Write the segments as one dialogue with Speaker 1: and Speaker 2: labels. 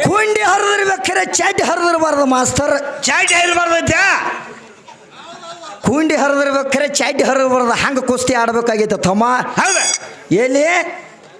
Speaker 1: ಕುಂಡಿ ಹರಿದಿರ್ಬೇಕಾರೆ ಚಡ್ಡಿ ಹರಿದಿರಬಾರ್ದು ಮಾಸ್ತರ್.
Speaker 2: ಚಾಟಿ ಹರಿಬಾರ್ದೈತೆ
Speaker 1: ಕುಂಡಿ ಹರಿದಿರ್ಬೇಕಾರೆ ಚಡ್ಡಿ ಹರಿದಿರಬಾರ್ದು ಹಂಗೆ ಕುಸ್ತಿ ಆಡ್ಬೇಕಾಗಿತ್ತು ತಮ್ಮ.
Speaker 2: ಹೌದ?
Speaker 1: ಎಲ್ಲಿ?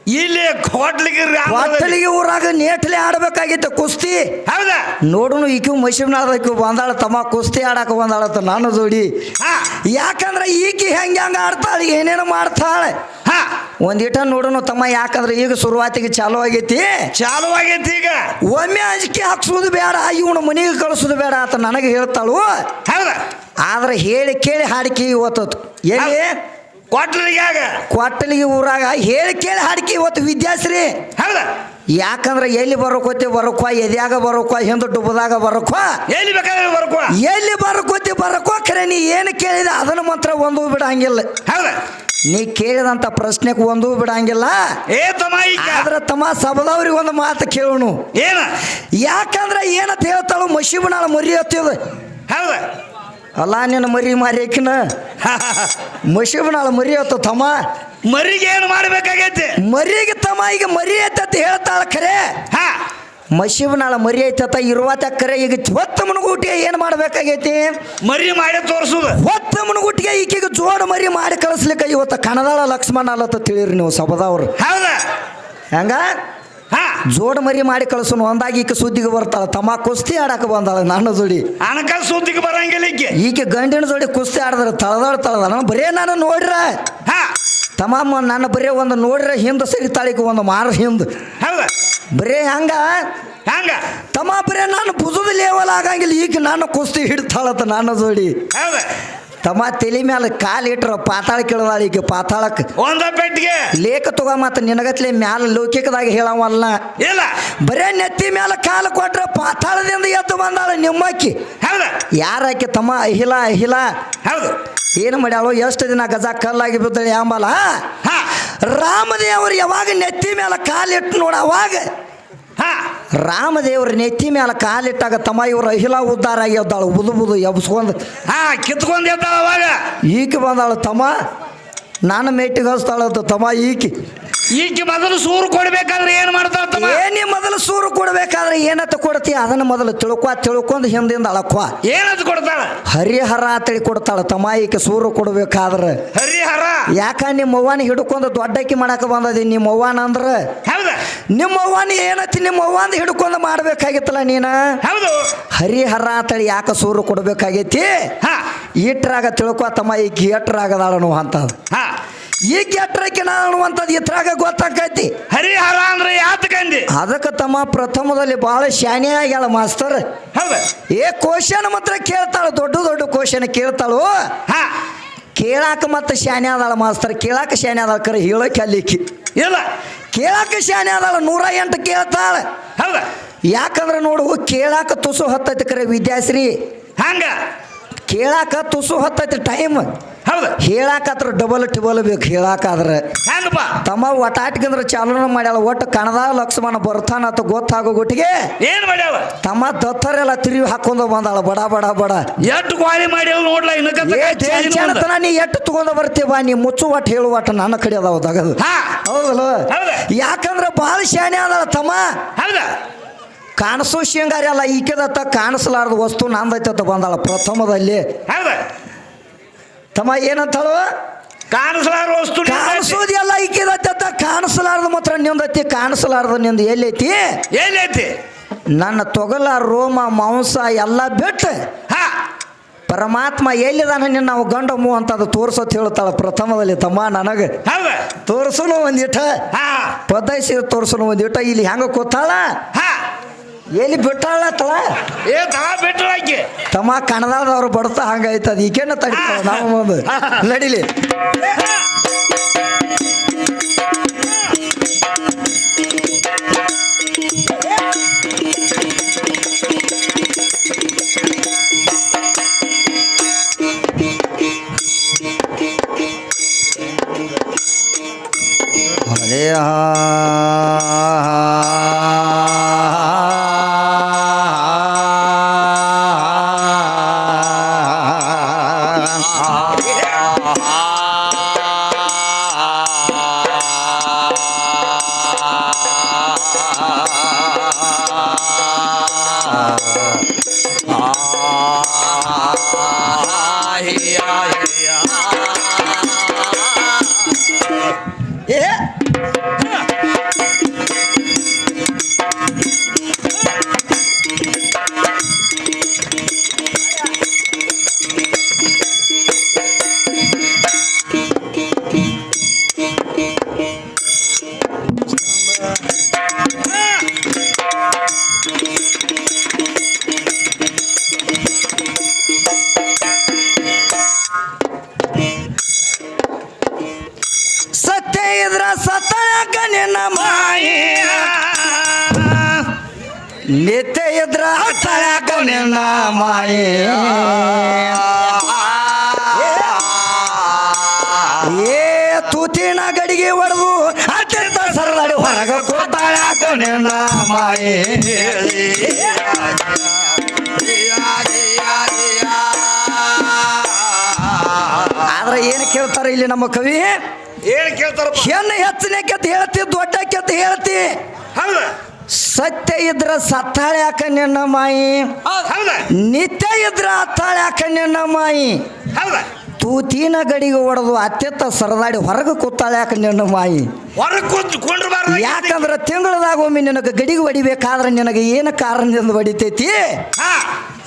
Speaker 2: ಇಲ್ಲಿ ಕೋಟ್ಲಿಗೆ
Speaker 1: ಕೋಟ್ಲಿಗೆ ಊರಾಗ ನೇಟ್ಲೆ ಆಡಬೇಕಾಗಿತ್ತು ಕುಸ್ತಿ.
Speaker 2: ಹೌದಾ?
Speaker 1: ನೋಡುನು ಈಕ ಮೈಸೂರಿನಾದಕ್ಕೆ ಬಂದಾಳ ತಮ್ಮ ಕುಸ್ತಿ ಆಡಕ್ಕೆ ಬಂದಾಳತ್ತ ನಾನು ಜೋಡಿ
Speaker 2: ಹಾ.
Speaker 1: ಯಾಕಂದ್ರೆ ಈಕಿ ಹೆಂಗೆ ಹೆಂಗೆ ಆಡ್ತಾಳೆ ಏನೇನು ಮಾಡ್ತಾಳೆ.
Speaker 2: ಹಾ.
Speaker 1: ಒಂದಿಟ ನೋಡುನು ತಮ್ಮ ಯಾಕಂದ್ರೆ ಈಗ ಶುರುವಾತಿಗೆ ಚಾಲು ಆಗೈತಿ.
Speaker 2: ಚಾಲು ಆಗೈತಿ ಈಗ.
Speaker 1: ಒಮ್ಮೆ ಅಂಜಿಕೆ ಹಾಕ್ಸೋದು ಬೇಡ ಇವನು ಮನೆಗೆ ಕಳಿಸೋದು ಬೇಡ ಅಂತ ನನಗೆ ಹೇಳ್ತಾಳು.
Speaker 2: ಹೌದಾ?
Speaker 1: ಆದ್ರೆ ಹೇಳಿ ಕೇಳಿ ಹಾಡಿಕೆ ಇವತ್ತು ಎಲ್ಲಿ?
Speaker 2: ಹೋಟ್ಲಿಗೆ ಆಗ
Speaker 1: ಕ್ವಾಟಲಿಗೆ ಊರಾಗ ಹೇಳಿ ಕೇಳಿ ಹಾಡಿಕೆ ಇವತ್ತು ವಿದ್ಯಾಶ್ರೀ.
Speaker 2: ಹೌದ?
Speaker 1: ಯಾಕಂದ್ರೆ ಎಲ್ಲಿ ಬರೋಕೋತಿ ಬರಕೋ ಎದ್ಯಾಗ ಬರಕೋ ಹಿಂದೆ ಡುಬ್ಬದಾಗ ಬರಕೋ.
Speaker 2: ಎಲ್ಲಿ ಬೇಕಾದ್ರೆ ಬರಕೋ.
Speaker 1: ಎಲ್ಲಿ ಬರಕೋತಿ ಬರಕೋ ಖರೆ ನೀ ಏನು ಕೇಳಿದ ಅದನ್ನ ಮಾತ್ರ ಒಂದು ಬಿಡಂಗಿಲ್ಲ.
Speaker 2: ಹೌದ?
Speaker 1: ನೀ ಕೇಳಿದಂತ ಪ್ರಶ್ನೆಗೆ ಒಂದು ಬಿಡಂಗಿಲ್ಲ.
Speaker 2: ಏ ತಮ್ಮ
Speaker 1: ಆದ್ರೆ ತಮ್ಮ ಸಬದವ್ರಿಗೆ ಒಂದು ಮಾತು ಕೇಳೋಣ.
Speaker 2: ಏನ?
Speaker 1: ಯಾಕಂದ್ರೆ ಏನಂತ ಹೇಳ್ತಾಳು ಮಶೀಬನಾಳ ಮರಿ ಹತ್ತಿದ.
Speaker 2: ಹೌದ?
Speaker 1: ಅಲ್ಲ ನಿನ್ನ ಮರಿ ಮಾರಿಕಿನ ಮಶಿಬನಾಳ ಮರಿ ಆತ ತಮ್ಮ.
Speaker 2: ಮರಿಗೆ ಏನು ಮಾಡ್ಬೇಕಾಗೈತಿ?
Speaker 1: ಮರಿಗೆ ತಮ್ಮ ಈಗ ಮರಿ ಐತತ್ ಹೇಳ್ತಾಳ ಖರೆ.
Speaker 2: ಹಾ.
Speaker 1: ಮಶಿಬನಾಳ ಮರಿ ಐತತ್ತ ಇರುವತ್ತ ಖರೆ ಈಗ ಹೊತ್ತ ಮುನುಗುಟ್ಟಿಗೆ ಏನು ಮಾಡ್ಬೇಕಾಗೈತಿ?
Speaker 2: ಮರಿ ಮಾಡಿ ತೋರಿಸುದು.
Speaker 1: ಹೊತ್ತ ಮುನುಗುಟ್ಟಿಗೆ ಈಕೆಗೆ ಜೋಡ ಮರಿ ಮಾಡಿ ಕಳಿಸ್ಲಿಕ್ಕೆ ಇವತ್ತು ಕಣದಾಳ ಲಕ್ಷ್ಮಣ ಅಲ್ಲತ್ತ ತಿಳಿರಿ ನೀವು ಸಬದವ್ರು
Speaker 2: ಹೌದಾ?
Speaker 1: ಹೆಂಗ? ಜೋಡ ಮರಿ ಮಾಡಿ ಕಳಿಸೋನು. ಒಂದಾಗಿ ಈಕೆ ಸುದ್ದಿಗೆ ಬರ್ತಾಳ. ತಮ್ಮ ಕುಸ್ತಿ ಆಡಕ್ಕೆ ಬಂದಾಳ ನನ್ನ ಜೋಡಿ.
Speaker 2: ಅನಕ ಸುದ್ದಿಗೆ ಬರಂಗಿಲ್ಲ ಈಕೆ.
Speaker 1: ಈಕೆ ಗಂಡಿನ ಜೋಡಿ ಕುಸ್ತಿ ಆಡಿದ್ರೆ ತಳದಾಳ ತಳದ ನಾನು ಬರೇ ನಾನು ನೋಡ್ರ.
Speaker 2: ಹಾ.
Speaker 1: ತಮ್ಮ ನನ್ನ ಬರೇ ಒಂದು ನೋಡ್ರೆ ಹಿಂದೆ ಸರಿತಾಳಿಗೆ ಒಂದು ಮಾರ ಹಿಂದೆ. ಬರೇ ಹಂಗ?
Speaker 2: ಹಂಗ?
Speaker 1: ತಮ್ಮ ಬರೇ ನಾನು ಭುಜದ ಲೇವಲ್ ಆಗಂಗಿಲ್ಲ. ಈಗ ನಾನು ಕುಸ್ತಿ ಹಿಡ್ತಾಳತ್ತ ನನ್ನ ಜೋಡಿ.
Speaker 2: ಹೌದ?
Speaker 1: ತಮ್ಮ ತಲೆ ಮ್ಯಾಲ ಕಾಲು ಇಟ್ರ ಪಾತಾಳ ಕೇಳದಾಳ ಈಗ ಪಾತಾಳಕ್ಕೆ
Speaker 2: ಒಂದ ಪೆಟ್ಟಿಗೆ.
Speaker 1: ಲೇಖ ತಗೋ ಮತ್ತ ನಿನಗತ್ಲೆ ಮ್ಯಾಲ ಲೌಕಿಕದಾಗ ಹೇಳವಲ್ಲ
Speaker 2: ಇಲ್ಲ.
Speaker 1: ಬರೇ ನೆತ್ತಿ ಮ್ಯಾಲ ಕಾಲು ಕೊಟ್ರೆ ಪಾತಾಳದಿಂದ ಎದ್ದು ಬಂದಾಳ ನಿಮ್ಮಕ್ಕಿ.
Speaker 2: ಹೌದ.
Speaker 1: ಆಕೆ ತಮ್ಮ ಅಹಿಲ ಅಹಿಲ.
Speaker 2: ಹೌದು.
Speaker 1: ಏನು ಮಾಡ್ಯಾಳು ಎಷ್ಟು ದಿನ ಗಜ ಕಲ್ಲಾಗಿ ಬಿದ್ದಳೆ ಅಂಬಲ್ಲ
Speaker 2: ಹಾ?
Speaker 1: ರಾಮದೇವರು ಯಾವಾಗ ನೆತ್ತಿ ಮೇಲೆ ಕಾಲಿಟ್ಟು ನೋಡ ಅವಾಗ.
Speaker 2: ಹಾ.
Speaker 1: ರಾಮದೇವ್ರ ನೆತ್ತಿ ಮೇಲೆ ಕಾಲಿಟ್ಟಾಗ ತಮ್ಮ ಇವ್ರ ಅಹಿಲ ಉದ್ದಾರ ಆಗ್ಯದ್ದಾಳು ಬುದು ಬುದು ಎಬ್ಸ್ಕೊಂಡು.
Speaker 2: ಹಾ ಕಿತ್ಕೊಂಡು ಎದ್ದಾಳ ಅವಾಗ.
Speaker 1: ಈಕೆ ಬಂದಾಳು, ತಮ್ಮ ನಾನು ಮೇಟಿಗೆ ಹಸ್ತಾಳದ್ದು ತಮ್ಮ, ಈಕಿ.
Speaker 2: ಈಕೆ ಮೊದಲು ಸೂರು ಕೊಡ್ಬೇಕಾದ್ರೆ ಏನ್ ಮಾಡ್ತಾಳ ತಮ್ಮ?
Speaker 1: ಏನಿ ಮೊದಲು ಸೂರು ಕೊಡ್ಬೇಕಾದ್ರೆ ಏನತ್ತ ಕೊಡ್ತಿ ಅದನ್ನ ಮೊದಲು ತಿಳ್ಕೊ ತಿಳ್ಕೊಂಡು ಹಿಂದಿಂದ ಅಳಕ್ವ.
Speaker 2: ಏನಂತ ಕೊಡ್ತಾಳ?
Speaker 1: ಹರಿಹರ ಅಂತೇಳಿ ಕೊಡ್ತಾಳ ತಮ್ಮ ಈಕೆ ಸೂರು ಕೊಡ್ಬೇಕಾದ್ರೆ.
Speaker 2: ಹರಿಹರ?
Speaker 1: ಯಾಕ ನಿಮ್ಮ ಅವ್ವನ ಹಿಡ್ಕೊಂಡು ದೊಡ್ಡಕ್ಕಿ ಮಾಡಕ್ಕೆ ಬಂದದಿ? ನಿಮ್ಮ ಅವ್ವನ ಅಂದ್ರೆ
Speaker 2: ಹೌದ?
Speaker 1: ನಿಮ್ಮ ಅವ್ವನ ಏನತ್ತಿ ನಿಮ್ಮ ಅವ್ವಂದ ಹಿಡ್ಕೊಂಡು ಮಾಡ್ಬೇಕಾಗಿತ್ತಲ್ಲ ನೀನ?
Speaker 2: ಹೌದು.
Speaker 1: ಹರಿಹರ ಅಂತೇಳಿ ಯಾಕ ಸೂರು ಕೊಡ್ಬೇಕಾಗೈತಿ?
Speaker 2: ಹಾ.
Speaker 1: ಈಟ್ರಾಗ ತಿಳ್ಕೊ ತಮ್ಮ ಈ ಏಟ್ರಾಗದಾಳ ಅಂತದ್
Speaker 2: ಹಾ.
Speaker 1: ಈ ಗೆಟ್ರಕ್ಕೆ ನಾನು ಅನ್ನುವಂಥದ್ದು ಇತ್ರಾಗ ಗೊತ್ತಾಕೈತಿ
Speaker 2: ಹರಿಹರ ಅಂದ್ರೆ ಯಾತ ಕಂದಿ
Speaker 1: ಅದಕ್ಕೆ ತಮ್ಮ ಪ್ರಥಮದಲ್ಲಿ ಬಹಳ ಶಾನೆ ಆಗ್ಯಾಳ ಮಾಸ್ತರ್. ಏ ಕ್ವಶನ್ ಮಾತ್ರ ಕೇಳ್ತಾಳು ದೊಡ್ಡ ದೊಡ್ಡ ಕ್ವಶನ್ ಕೇಳ್ತಾಳು.
Speaker 2: ಹಾ.
Speaker 1: ಕೇಳಾಕ ಮತ್ತೆ ಶಾನೆ ಆದಾಳ ಮಾಸ್ತರ್ ಕೇಳಾಕ ಶಾನೆ ಆದಾಳ ಕರೆ ಹೇಳಕ್ಕೆ ಅಲ್ಲಿಕ್ಕಿ.
Speaker 2: ಇಲ್ಲ.
Speaker 1: ಕೇಳಾಕ ಶಾನೆ ಆದಾಳ ನೂರ ಎಂಟು ಕೇಳ್ತಾಳ.
Speaker 2: ಹೌದ.
Speaker 1: ಯಾಕಂದ್ರೆ ನೋಡು ಕೇಳಾಕ ತುಸು ಹತ್ತೈತಿ ಕರೆ ವಿದ್ಯಾಶ್ರೀ.
Speaker 2: ಹಂಗ.
Speaker 1: ಕೇಳಾಕ ತುಸು ಹತ್ತೈತಿ ಟೈಮ್
Speaker 2: ಹೌದು.
Speaker 1: ಹೇಳಾಕತ್ರ ಡಬಲ್ ಟಿಬಲ್ ಬೇಕು ಹೇಳಾಕಾದ್ರೆ
Speaker 2: ಹೆಂಗಪ್ಪ
Speaker 1: ತಮ್ಮ ಒಟ್ಟಾಟ್ಕಂದ್ರೆ ಚಾಲನ ಮಾಡ್ಯಾಳ ಒಟ್ಟು ಕಣದ ಲಕ್ಷ್ಮಣ ಬರ್ತಾನ ಅಂತ ಗೊತ್ತಾಗೋ ಗುಟ್ಟಿಗೆ
Speaker 2: ಏನ್ ಮಾಡ್ಯಾವ?
Speaker 1: ತಮ್ಮ ದತ್ತರೆಲ್ಲ ತಿರುವಿ ಹಾಕೊಂಡು ಬಂದಾಳ ಬಡ ಬಡ ಬಡ.
Speaker 2: ಎಷ್ಟು ಕ್ವಾಲಿ ಮಾಡ್ಯಾವ ನೋಡ್ಲ
Speaker 1: ನೀ ಎಷ್ಟು ತಗೊಂಡ ಬರ್ತೀವ ನೀ ಮುಚ್ಚು ಒಟ್ಟು ಹೇಳು ಒಟ್ಟು ನನ್ನ ಕಡೆ ಅದಾವ ತಗದು ಹೌದಲ್ಲ?
Speaker 2: ಹೌದ.
Speaker 1: ಯಾಕಂದ್ರೆ ಭಾಳ ಶಾನೆ ಅದಾಳ ತಮ್ಮ.
Speaker 2: ಹೌದ.
Speaker 1: ಕಾಣಿಸೋ ಶೇಂಗಾರಿ ಅಲ್ಲ ಈಕೆದತ್ತ ಕಾಣಿಸಲಾರದ ವಸ್ತು ನಂದೈತತ್ತ ಬಂದಾಳ ಪ್ರಥಮದಲ್ಲಿ. ತಮ್ಮ ಏನಂತಾಳು?
Speaker 2: ಕಾಣಿಸಲಾರ ವಸ್ತು.
Speaker 1: ಕಾಣಿಸೋದೆಲ್ಲ ಈಕೆದತ್ತ ಕಾಣಿಸಲಾರ್ದ ಮಾತ್ರ ನಿಂದೈತಿ ಕಾಣಿಸಲಾರದ ನಿಂದ ಎಲ್ಲೈತಿ?
Speaker 2: ಎಲ್ಲೈತಿ.
Speaker 1: ನನ್ನ ತೊಗಲ ರೋಮ ಮಾಂಸ ಎಲ್ಲ ಬಿಟ್ಟು
Speaker 2: ಹಾ.
Speaker 1: ಪರಮಾತ್ಮ ಎಲ್ಲಿದಾನ ನಿನ್ನ ನಾವು ಗಂಡ ಮೂ ಅಂತ ಅದು ತೋರ್ಸತ್ ಹೇಳ್ತಾಳ ಪ್ರಥಮದಲ್ಲಿ ತಮ್ಮ ನನಗೆ.
Speaker 2: ತೋರ್ಸಲು
Speaker 1: ಒಂದಿಷ್ಟ ಒಂದಿಟ.
Speaker 2: ಹಾ.
Speaker 1: ಪದೈಸಿ ತೋರಿಸೋನು ಒಂದಿಟ. ಇಲ್ಲಿ ಹೆಂಗ ಕೂತಾಳ?
Speaker 2: ಹಾ.
Speaker 1: ಎಲ್ಲಿ ಬಿಟ್ಟಾಳ ತಳ
Speaker 2: ಏ ತಾ ಬಿಟ್ರು ಆಕಿ
Speaker 1: ತಮ್ಮ ಕಣದವ್ರು ಬಡ್ತಾ ಹಂಗಾಯ್ತದ ಈಕೆನ ತಡಿತಾಳ ನಾವು ಮುಂದೆ. ನಡಿಲಿ. ಹರೇ ನಿನ್ನ ಮಾಯಿ. ನಿತ್ಯ ಇದ್ರ ತಳಕ ನಿನ್ನ ಮಾಯ. ಏ ತೂತಿನ ಗಡಿಗೆ ಒಡೆದು ಅತ್ಯಂತ ಸರಳಾಡಿ ಹೊರಗ ಕೂತಾಳಕ ನಿನ್ನ ಆದ್ರೆ ಏನು ಕೇಳ್ತಾರೆ ಇಲ್ಲಿ ನಮ್ಮ ಕವಿ?
Speaker 2: ಏನು ಕೇಳ್ತಾರ
Speaker 1: ಹೆಣ್ಣು ಕೆತ್ತ ಹೇಳ್ತಿ ಕೆತ್ತ ಹೇಳ್ತಿ.
Speaker 2: ಹೌದ?
Speaker 1: ಸತ್ಯ ಇದ್ರ ಸತ್ತಾಳೆ ಯಾಕ ನಿನ್ನ ಮಾಯಿ? ನಿತ್ಯ ಇದ್ರ ಅತ್ತಾಳೆ ಯಾಕ ನಿನ್ನ ಮಾಯಿ? ತೂತಿನ ಗಡಿಗೆ ಹೊಡೆದು ಅತ್ಯಂತ ಸರದಾಡಿ ಹೊರಗೆ ಕೂತಾಳೆ ಯಾಕ ನಿನ್ನ ಮಾಯಿ? ಯಾಕಂದ್ರೆ ತಿಂಗಳದಾಗ ಒಮ್ಮೆ ನಿನಗೆ ಗಡಿಗೆ ಹೊಡಿಬೇಕಾದ್ರೆ ನಿನಗೆ ಏನು ಕಾರಣದಿಂದ ಹೊಡಿತೈತಿ?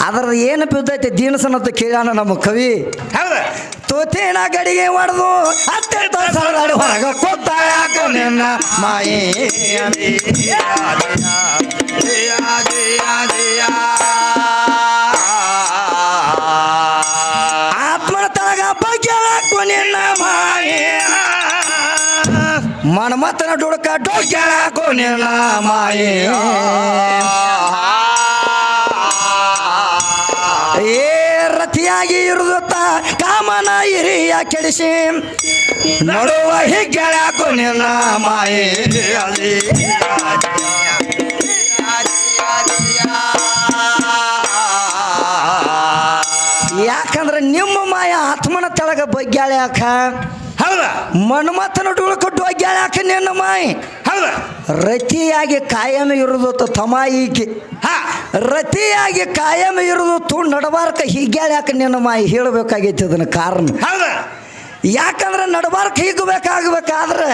Speaker 1: ಅದರ ಏನು ಬಿದ್ದೈತಿ ದೀನಸನಂತ ಕೇಳೋಣ ನಮ್ಮ ಕವಿ? ತೂತಿನ ಗಡಿಗೆ ಹೊಡೆದು ಅತ್ಯಂತ ಸರದಾಡಿ ಹೊರಗೆ ಕೊತ್ತ ಯಾಕ ನಿನ್ನ ಮಾಯಿ. ಆತ್ಮನ ತಳಗ ಬಗ್ಗೆ ನಿನ್ನ ಮಾಯಿ. ಮನ್ಮತನ ಡುಡ್ಕ ಡೊಗ್ಯಾಳಾಕೋ ನಿನ್ನ ಮಾಯಿ. ಏ ರತಿಯಾಗಿ ಇರುತ್ತ ಕಾಮನ ಹಿರಿಯ ಕೆಡಿಸಿ. ನಡುವ ಹಿಗ್ಗಳ ನಿನ್ನ ಮಾಯಿ. ಯಾಕಂದ್ರೆ ನಿಮ್ಮ ಮಾಯ ಆತ್ಮನ ತಳಗ ಬಗ್ಗ್ಯಾಳ ಯಾಕ
Speaker 2: ಹೌದ
Speaker 1: ಮನ್ಮಥನ ಕೊಟ್ಟು ಡೊಗ್ಯಾಳ ನಿನ್ನ ಮಾಯಿ.
Speaker 2: ಹೌದ?
Speaker 1: ರತಿಯಾಗಿ ಕಾಯಂ ಇರುದು ತಮ ಹ
Speaker 2: ಹಾ.
Speaker 1: ರತಿಯಾಗಿ ಕಾಯಂ ಇರುದು ತು ನಡಬಾರ್ಕ ಹೀಗ್ಯಾಳ ಯಾಕೆ ನಿನ್ನ ಮಾಯಿ ಹೇಳಬೇಕಾಗೈತಿ ಅದನ್ನ ಕಾರಣ.
Speaker 2: ಹೌದ?
Speaker 1: ಯಾಕಂದ್ರೆ ನಡಬಾರ್ಕ ಹೀಗಬೇಕಾಗಬೇಕಾದ್ರೆ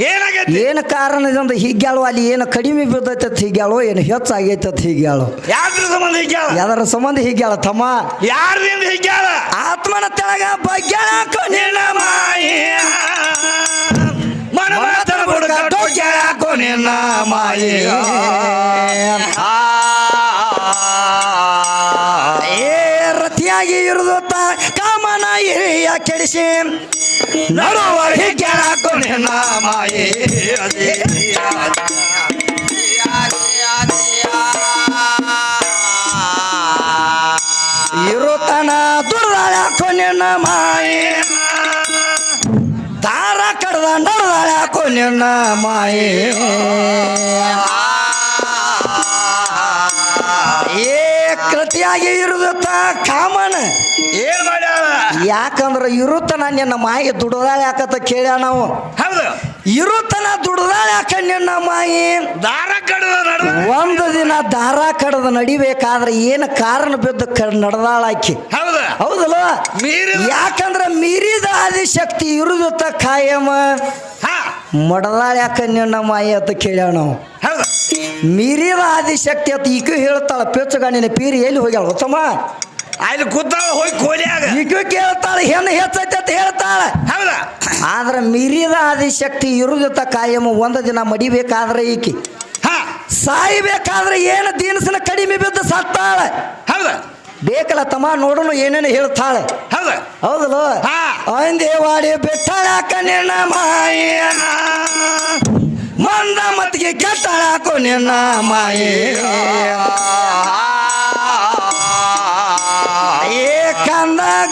Speaker 2: ಏನಾಗೈತಿ?
Speaker 1: ಏನು ಕಾರಣದಿಂದ ಹೀಗ್ಯಾಳು ಅಲ್ಲಿ ಏನು ಕಡಿಮೆ ಬಿದ್ದೈತೆ ಹೀಗ್ಯಾಳು ಏನು ಹೆಚ್ಚಾಗೈತೆ ಹೀಗ್ಯಾಳು.
Speaker 2: ಯಾರ ಸಂಬಂಧ ಹೀಗ್ಯಾಳ?
Speaker 1: ಯಾವ್ದಾರ ಸಂಬಂಧ ಹೀಗ್ಯಾಳ ತಮ್ಮ?
Speaker 2: ಯಾರ್ದಿಂದ ಹೀಗ್ಯಾಳ?
Speaker 1: ಆತ್ಮನ ತೆಳಗ ಬಗ್ಗೆ ಮಾಯಿ.
Speaker 2: ಮನಮಾತನ ಬುಡಕ
Speaker 1: ಮಾಯಿ. ಏ ರತಿಯಾಗಿ ಇರುತ್ತ ಕಾಮನ ಹಿರಿಯ ಕೆಡಿಸಿ. ನಡುವ ಹಿಗ್ಗ್ಯಾಳಾಕೋ ನಿನ್ನ ಮಾಯಿ ಇರುತ್ತನ ದುರ್ದಾಳ್ಯಾಕೋ ನಿನ್ನ ಮಾಯಿ ದಾರ ಕಡ್ದ ನಡ್ದಾಳ್ಯಾಕೋ ನಿನ್ನ ಮಾಯಿ ಏ ಕೃತಿಯಾಗಿ ಇರುತ್ತ ಕಾಮನ್.
Speaker 2: ಏನ್ ಮಾಡ್ಯಾಳ?
Speaker 1: ಯಾಕಂದ್ರೆ ಇರುತ್ತನ ನಿನ್ನ ಮಾಯಿಗೆ ದುಡ್ದಾಳೆ ಯಾಕತ್ತ ಕೇಳ್ಯಾ ನಾವು
Speaker 2: ಹೌದು.
Speaker 1: ಇರುತ್ತನ ದುಡ್ದಾಳೆ ಯಾಕ ನಿನ್ನ ಮಾಯಿ.
Speaker 2: ದಾರ ಕಡದ ನಡ್ದ
Speaker 1: ಒಂದು ದಿನ ದಾರ ಕಡದ ನಡಿಬೇಕಾದ್ರೆ ಏನು ಕಾರಣ ಬಿದ್ದು ನಡೆದಾಳಾಕಿ
Speaker 2: ಹೌದ?
Speaker 1: ಹೌದಲ್ಲ? ಯಾಕಂದ್ರೆ ಮೀರಿದ ಆದಿಶಕ್ತಿ ಇರುದತ್ತ ಕಾಯಮ. ಮಡದಾಳ ಯಾಕ ನಿನ್ನ ಮಾಯಿ ಅಂತ ಕೇಳ್ಯಾವ ನಾವು. ಮೀರಿದ ಆದಿಶಕ್ತಿ ಅಂತ ಈಗ ಹೇಳ್ತಾಳ ಪೆಚ್ಚಗ ನಿನ್ನ ಪೀರಿ ಎಲ್ಲಿ ಹೋಗ್ಯಾಳ? ಉತ್ತಮ
Speaker 2: ಅಲ್ಲಿ ಕೂತಾಳ ಹೋಗಿ ಕೋಲಿಯಾಗ.
Speaker 1: ಈಗ ಕೇಳ್ತಾಳ ಹೆಣ್ಣು ಹೆಚ್ಚೈತೆ ಅಂತ ಹೇಳ್ತಾಳ.
Speaker 2: ಹೌದಾ?
Speaker 1: ಆದ್ರೆ ಮೀರಿದ ಆದಿಶಕ್ತಿ ಇರುದತ್ತ ಕಾಯಮ ಒಂದು ದಿನ ಮಡಿಬೇಕಾದ್ರೆ ಈಕಿ.
Speaker 2: ಹಾ.
Speaker 1: ಸಾಯ್ಬೇಕಾದ್ರೆ ಏನು ದೀನಸನ ಕಡಿಮೆ ಬಿದ್ದು ಸತ್ತಾಳ.
Speaker 2: ಹೌದಾ?
Speaker 1: ಬೇಕಲ್ಲ ತಮ್ಮ ನೋಡೋಣ ಏನೇನು ಹೇಳ್ತಾಳೆ.
Speaker 2: ಹೌದಾ?
Speaker 1: ಹೌದಲ್ಲ. ಅಂದೇವಾಡಿ ಬಿಟ್ಟಾಳಾಕ ನಿನ್ನ ಮಾಯ ಮಂದ ಮತ್ತಿಗೆ ಕೆಟ್ಟಾಳ ನಿನ್ನ ಮಾಯ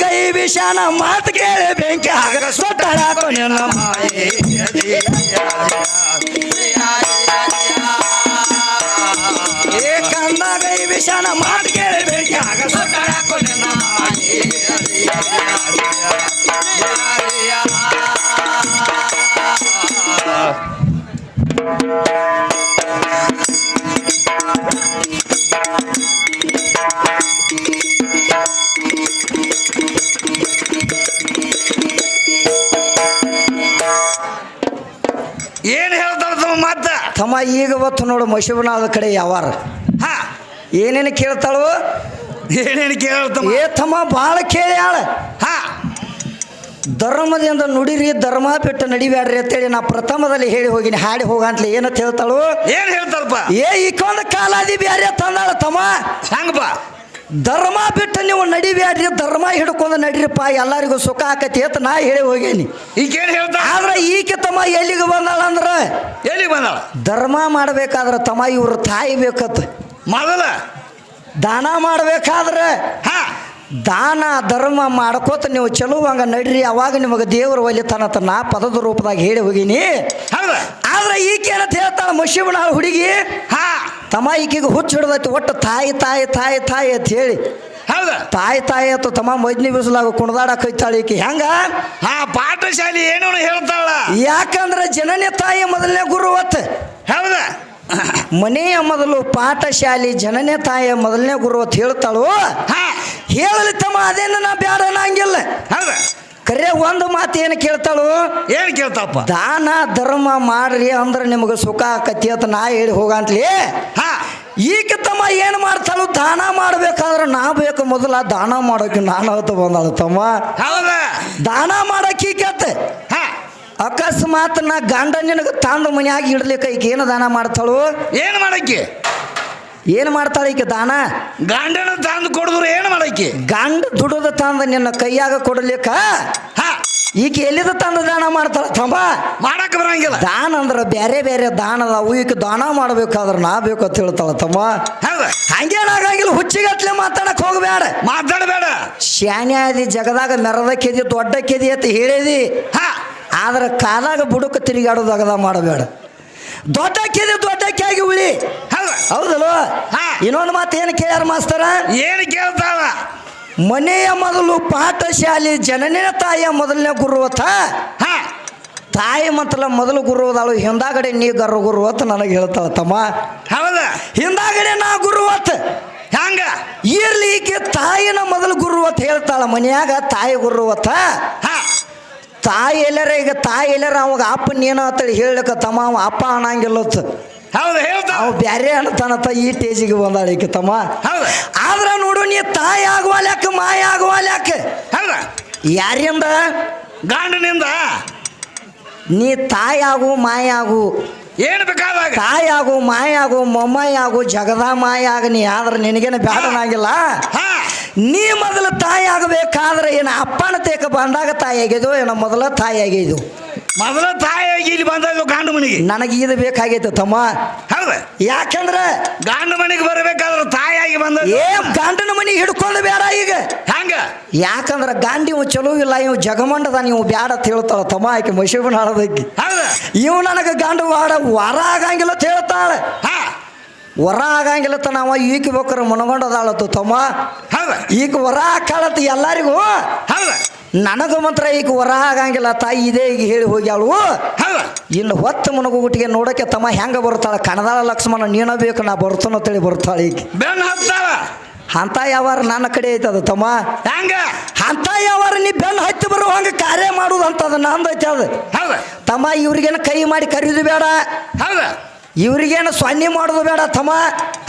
Speaker 1: ಗೈ ವಿಷಾನ ಮಾತು ಕೇಳಿ ಬೆಂಕಿ ಹಾಕ ಸೊಟ್ಟಾಳಾಕೋ ನಿನ್ನ ಗೈ ವಿಷಾನ ಮಾತು ಈಗ ಹೊತ್ತು ನೋಡು ಮಶಿಬನಾದ ಕಡೆ ಯಾವಾರ.
Speaker 2: ಹಾ.
Speaker 1: ಏನೇನು ಕೇಳ್ತಾಳು?
Speaker 2: ಏನೇನು ಕೇಳ್ತಮ್ಮ?
Speaker 1: ಏ ತಮ್ಮ ಭಾಳ ಕೇಳ್ಯಾಳ.
Speaker 2: ಹಾ.
Speaker 1: ಧರ್ಮದಿಂದ ನುಡಿರಿ ಧರ್ಮ ಬಿಟ್ಟು ನಡಿಬ್ಯಾಡ್ರಿ ಅಂತೇಳಿ ನಾ ಪ್ರಥಮದಲ್ಲಿ ಹೇಳಿ ಹೋಗಿನಿ. ಹಾಡಿ ಹೋಗ ಅಂತಲೇ ಏನಂತ ಹೇಳ್ತಾಳು?
Speaker 2: ಏನ್ ಹೇಳ್ತಾಳಪ್ಪ?
Speaker 1: ಏ ಈಕೊಂದು ಕಾಲಾದಿ ಬ್ಯಾರೆ ತಂದಾಳ ತಮ್ಮ.
Speaker 2: ಹಂಗಪ್ಪ
Speaker 1: ಧರ್ಮ ಬಿಟ್ಟು ನೀವು ನಡಿಬ್ಯಾಡ್ರಿ ಧರ್ಮ ಹಿಡ್ಕೊಂಡು ನಡೀರಿಪ್ಪ ಎಲ್ಲರಿಗೂ ಸುಖ ಆಕತಿ ಅಂತ ನಾ ಹೇಳಿ ಹೋಗೇನಿ.
Speaker 2: ಈಗೇನು ಹೇಳ್ತಾ
Speaker 1: ಆದ್ರೆ ಈಕೆ ಎಲ್ಲಿಗೆ ಬಂದಾಳ ಅಂದ್ರೆ?
Speaker 2: ಎಲ್ಲಿಗೆ ಬಂದಾಳ?
Speaker 1: ಧರ್ಮ ಮಾಡಬೇಕಾದ್ರೆ ತಮ್ಮ ಇವ್ರ ತಾಯಿ ಬೇಕತ್.
Speaker 2: ಮೊದಲ?
Speaker 1: ದಾನ ಮಾಡಬೇಕಾದ್ರೆ?
Speaker 2: ಹಾ.
Speaker 1: ದಾನ ಧರ್ಮ ಮಾಡ್ಕೋತ ನೀವು ಚಲೋ ಹಂಗ ನಡ್ರಿ ಅವಾಗ ನಿಮಗೆ ದೇವ್ರ ಒಲಿತಾನಂತ ನಾ ಪದದ ರೂಪದಾಗ ಹೇಳಿ ಹೋಗಿನಿ.
Speaker 2: ಹೌದ?
Speaker 1: ಆದ್ರೆ ಈಕೆ ಹೇಳ್ತಾಳೆ ಹೇಳ್ತಾಳ ಮುಷಿಬನಾಳ ಹುಡುಗಿ?
Speaker 2: ಹಾ.
Speaker 1: ತಮ್ಮ ಈಕೆಗೆ ಹುಚ್ಚು ಹಿಡ್ದೈತಿ ಒಟ್ಟು ತಾಯಿ ತಾಯಿ ತಾಯಿ ತಾಯಿ ಅಂತ ಹೇಳಿ.
Speaker 2: ಹೌದ?
Speaker 1: ತಾಯಿ ತಾಯಿ ಅಂತ ತಮ್ಮ ಮಜ್ನಿ ಬಿಸಿಲಾಗ ಕುಣದಾಡಕ್ ಹೋಯ್ತಾಳ ಈಕೆ. ಹೆಂಗ?
Speaker 2: ಹಾ ಪಾಠಶಾಲೆ ಏನು ಹೇಳ್ತಾಳ
Speaker 1: ಯಾಕಂದ್ರೆ ಜನನೇ ತಾಯಿ ಮೊದಲನೇ ಗುರು ಒತ್ತ
Speaker 2: ಹೌದ?
Speaker 1: ಮನೆಯ ಮೊದಲು ಪಾಠಶಾಲಿ ಜನನೇ ತಾಯಿಯ ಮೊದಲನೇ ಗುರು ಅಂತ ಹೇಳ್ತಾಳು?
Speaker 2: ಹಾ.
Speaker 1: ಹೇಳಲಿ ತಮ್ಮ ಅದೇನು ನಾ ಬ್ಯಾಡ ಅನ್ನಂಗಿಲ್ಲ.
Speaker 2: ಹೌದ?
Speaker 1: ಕರೆ ಒಂದು ಮಾತು ಏನು ಕೇಳ್ತಾಳು?
Speaker 2: ಏನ್ ಕೇಳ್ತಾಪ
Speaker 1: ದಾನ ಧರ್ಮ ಮಾಡ್ರಿ ಅಂದ್ರೆ ನಿಮಗೆ ಸುಖ ಆಕತಿ ಅಂತ ನಾ ಹೇಳಿ ಹೋಗಂತ್ಲಿ.
Speaker 2: ಹಾ.
Speaker 1: ಈಗ ತಮ್ಮ ಏನು ಮಾಡ್ತಾಳು? ದಾನ ಮಾಡ್ಬೇಕಾದ್ರೆ ನಾ ಬೇಕು. ಮೊದಲ ದಾನ ಮಾಡೋಕೆ ನಾನು ಅವತ್ತು ಬಂದಾಳು ತಮ್ಮ.
Speaker 2: ಹೌದ.
Speaker 1: ದಾನ ಮಾಡಕ್ಕೆ ಈಕೆತ್ತೆ
Speaker 2: ಹಾ.
Speaker 1: ಅಕಸ್ಮಾತ್ ನಾ ಗಂಡ ನಿನಗೆ ತಂದು ಮನ್ಯಾಗ ಇಡ್ಲಿಕ್ಕೆ ಈಗ ಏನು ದಾನ ಮಾಡ್ತಾಳು?
Speaker 2: ಏನು ಮಾಡಕ್ಕೆ?
Speaker 1: ಏನು ಮಾಡ್ತಾಳೆ ಈಕೆ ದಾನ?
Speaker 2: ಗಂಡನ ತಂದು ಕೊಡಿದ್ರು ಏನು ಮಾಡಕ್ಕೆ?
Speaker 1: ಗಂಡ ದುಡದ ತಂದ ನಿನ್ನ ಕೈಯಾಗ ಕೊಡಲಿಕ್ಕ?
Speaker 2: ಹಾ.
Speaker 1: ಈಕೆ ಎಲ್ಲಿದ ತಂದ ದಾನ ಮಾಡ್ತಾಳ? ತಂಬ
Speaker 2: ಮಾಡಕ್ ಬರಂಗಿಲ್ಲ.
Speaker 1: ದಾನ ಅಂದ್ರೆ ಬೇರೆ ಬೇರೆ ದಾನ ಅದಾವು. ಈಕ ದಾನ ಮಾಡ್ಬೇಕಾದ್ರೆ ನಾ ಬೇಕು ಅಂತ ಹೇಳ್ತಾಳ ತಮ್ಮ. ಹಂಗೇನಾಗಂಗಿಲ್ಲ ಹುಚ್ಚಿಗತ್ಲೆ ಮಾತಾಡಕ್ ಹೋಗ್ಬೇಡ
Speaker 2: ಮಾತಾಡಬೇಡ.
Speaker 1: ಶಾನ್ಯಾದಿ ಜಗದಾಗ ಮೆರದ ಕೆದಿ ದೊಡ್ಡ ಕೆದಿ ಅಂತ ಹೇಳಿದಿ
Speaker 2: ಹಾ.
Speaker 1: ಆದ್ರೆ ಕಾಲಾಗ ಬುಡಕ ತಿರುಗಾಡೋದು ಅಗದ ಮಾಡಬೇಡ. ದೊಡ್ಡ ಕೆದಿ ದೊಡ್ಡಕ್ಕೆ ಕೆಗಿ ಉಳಿ.
Speaker 2: ಹೌದ.
Speaker 1: ಹೌದಲ್ವ?
Speaker 2: ಹಾ.
Speaker 1: ಇನ್ನೊಂದು ಮಾತು ಏನು ಕೇಳ್ಯಾರ ಮಾಸ್ತರ?
Speaker 2: ಏನು ಕೇಳ್ತಾಳ
Speaker 1: ಮನೆಯ ಮೊದಲು ಪಾಠಶಾಲೆ ಜನನೇ ತಾಯಿಯ ಮೊದಲನೇ ಗುರುವತ
Speaker 2: ಹ.
Speaker 1: ತಾಯಿ ಮತ್ತಲ ಮೊದಲು ಗುರುವದಾಳು ಹಿಂದಾಗಡೆ ನೀ ಗರ್ವ ಗುರುವತ್ ನನಗೆ ಹೇಳ್ತಾಳ ತಮ್ಮ.
Speaker 2: ಹೌದ?
Speaker 1: ಹಿಂದಾಗಡೆ ನಾ ಗುರುವತ್
Speaker 2: ಹಂಗ?
Speaker 1: ಇರ್ಲಿ ಈಕೆ ತಾಯಿನ ಮೊದಲು ಗುರುವತ್ ಹೇಳ್ತಾಳ ಮನೆಯಾಗ ತಾಯಿ ಗುರುವತ
Speaker 2: ಹಾ.
Speaker 1: ತಾಯಿ ಎಲ್ಲರ ಈಗ ತಾಯಿ ಎಲ್ಲರ ಅವಾಗ ಅಪ್ಪ ಏನೋ ಅಂತೇಳಿ ಹೇಳಕ ತಮ್ಮ ಅವ ಅಪ್ಪ ಅನ್ನಂಗಿಲ್ಲತ್ತ
Speaker 2: ಹೌದ ಹೇಳ್ತಾಳ
Speaker 1: ಅವ ಬ್ಯಾರೆ ಅನ್ನತಾನತ್ತ ಈ ಟೇಜಿಗೆ ಬಂದಾಳ ಈಕೆ ತಮ್ಮ.
Speaker 2: ಹೌದ.
Speaker 1: ಆದ್ರ ನೋಡು ನೀ ತಾಯಿ ಆಗುವಾಲ್ಯಾಕ ಮಾಯ ಆಗುವ
Speaker 2: ಹೌದ.
Speaker 1: ಯಾರಿಂದ?
Speaker 2: ಗಂಡನಿಂದ.
Speaker 1: ನೀ ತಾಯಿ ಆಗು ಮಾಯ ಆಗು.
Speaker 2: ಏನ್ ಬೇಕಾದಾಗ.
Speaker 1: ತಾಯಿ ಆಗು ಮಾಯ ಆಗು ಮೊಮ್ಮಾಯಿ ಆಗು ಜಗದ ಮಾಯ ಆಗ ನೀ ಆದ್ರೆ ನಿನಗೇನು ಬ್ಯಾಡನಾಗಿಲ್ಲ
Speaker 2: ಹಾ.
Speaker 1: ನೀ ಮೊದಲು ತಾಯಿ ಆಗಬೇಕಾದ್ರೆ ಏನು ಅಪ್ಪನ ತೇಕ ಬಂದಾಗ ತಾಯಿ ಆಗಿದ್ದು ಏನೋ ಮೊದಲ ತಾಯಿ ಆಗಿದ್ದು
Speaker 2: ಮೊದಲ ತಾಯಿಯಾಗಿ ಇಲ್ಲಿ ಬಂದದ್ದು ಗಂಡ ಮನೆಗೆ
Speaker 1: ನನಗೆ ಇದು ಬೇಕಾಗೈತೆ ತಮ್ಮ.
Speaker 2: ಹೌದ.
Speaker 1: ಯಾಕಂದ್ರೆ
Speaker 2: ಗಂಡ ಮನೆಗೆ ಬರಬೇಕಾದ್ರೆ ತಾಯಿಯಾಗಿ ಬಂದ
Speaker 1: ಏ ಗಂಡನ ಮನೆ ಹಿಡ್ಕೊಂಡು ಬೇಡ ಈಗ.
Speaker 2: ಹಂಗ?
Speaker 1: ಯಾಕಂದ್ರೆ ಗಾಂಡಿ ಇವ್ ಚಲೋ ಇಲ್ಲ ಇವ್ ಜಗಮಂಡದ ನೀವು ಬ್ಯಾಡ ಅಂತ ಹೇಳ್ತಾಳ ತಮ್ಮ ಆಕೆ ಮಶಿಬನ ಹಾಳದಕ್ಕಿ
Speaker 2: ಹೌದ.
Speaker 1: ಇವ್ ನನಗೆ ಗಂಡ ವಾಡ ವರ ಆಗಂಗಿಲ್ಲ ಅಂತ ಹೇಳ್ತಾಳೆ.
Speaker 2: ಹಾ.
Speaker 1: ವರ ಆಗಂಗಿಲ್ಲ ತ ನಾವ ಈಕೆ ಬೇಕಾರೆ ಮನಗೊಂಡದಾಳತ್ತು ತಮ್ಮ.
Speaker 2: ಹೌದ.
Speaker 1: ಈಗ ವರ ಹಾಕಾಳತ್ತು ಎಲ್ಲರಿಗೂ.
Speaker 2: ಹೌದ.
Speaker 1: ನನಗ ಮಾತ್ರ ಈಗ ವರ ಆಗಂಗಿಲ್ಲ ತಾಯಿ ಇದೇ ಈಗ ಹೇಳಿ ಹೋಗ್ಯಾಳು.
Speaker 2: ಇಲ್ಲಿ
Speaker 1: ಇನ್ನು ಹೊತ್ತು ಮುನಗುಗುಟ್ಟಿಗೆ ನೋಡಕ್ಕೆ ತಮ್ಮ ಹೆಂಗ ಬರ್ತಾಳೆ? ಕಣದಾಳ ಲಕ್ಷ್ಮಣ ನೀನ ಬೇಕು ನಾ ಬರ್ತಾನ ತಿಳಿ ಬರ್ತಾಳೆ ಈಗ. ಅಂತ ಯಾವಾರ ನನ್ನ ಕಡೆ ಐತದ ತಮ್ಮ?
Speaker 2: ಹೆಂಗ?
Speaker 1: ಅಂತ ಯಾವಾರ ನೀ ಬೆನ್ನು ಹತ್ತಿ ಬರೋ ಹಂಗೆ ಕಾರ್ಯ ಮಾಡುದು ಅದು ನಂದು ಐತೆ ಅದು. ತಮ್ಮ ಇವ್ರಿಗೇನು ಕೈ ಮಾಡಿ ಕರೆಯೋದು ಬೇಡ. ಇವ್ರಿಗೇನು ಸೊನ್ನೆ ಮಾಡೋದು ಬೇಡ ತಮ್ಮ.